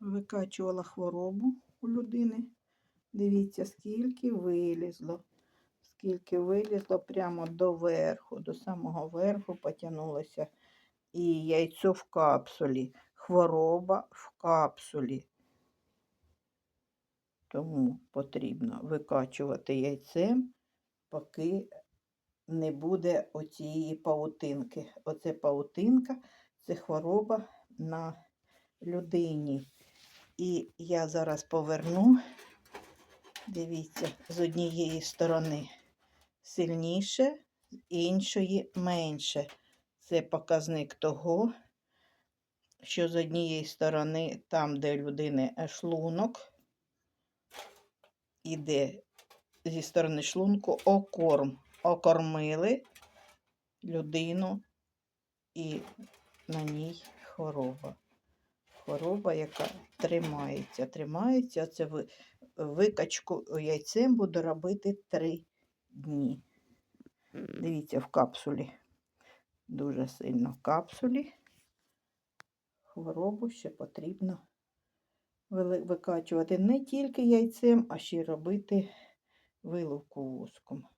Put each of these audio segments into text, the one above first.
викачувала хворобу у людини. Дивіться, скільки вилізло. Скільки вилізло прямо до верху, до самого верху потягнулося. І яйцо в капсулі. Хвороба в капсулі. Тому потрібно викачувати яйцем, поки не буде оцієї паутинки. Оце паутинка це хвороба на людині. І я зараз поверну, дивіться, з однієї сторони сильніше, з іншої менше. Це показник того, що з однієї сторони, там, де людини шлунок, іде зі сторони шлунку окорм. Окормили людину і на ній хвороба. Хвороба, яка тримається. Тримається, це викачку яйцем буду робити три дні. Дивіться, в капсулі. Дуже сильно в капсулі. Хворобу ще потрібно викачувати не тільки яйцем, а ще й робити виловку воском.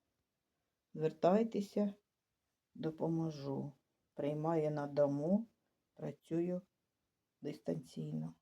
Звертайтеся, допоможу. Приймаю на дому, працюю дистанційно.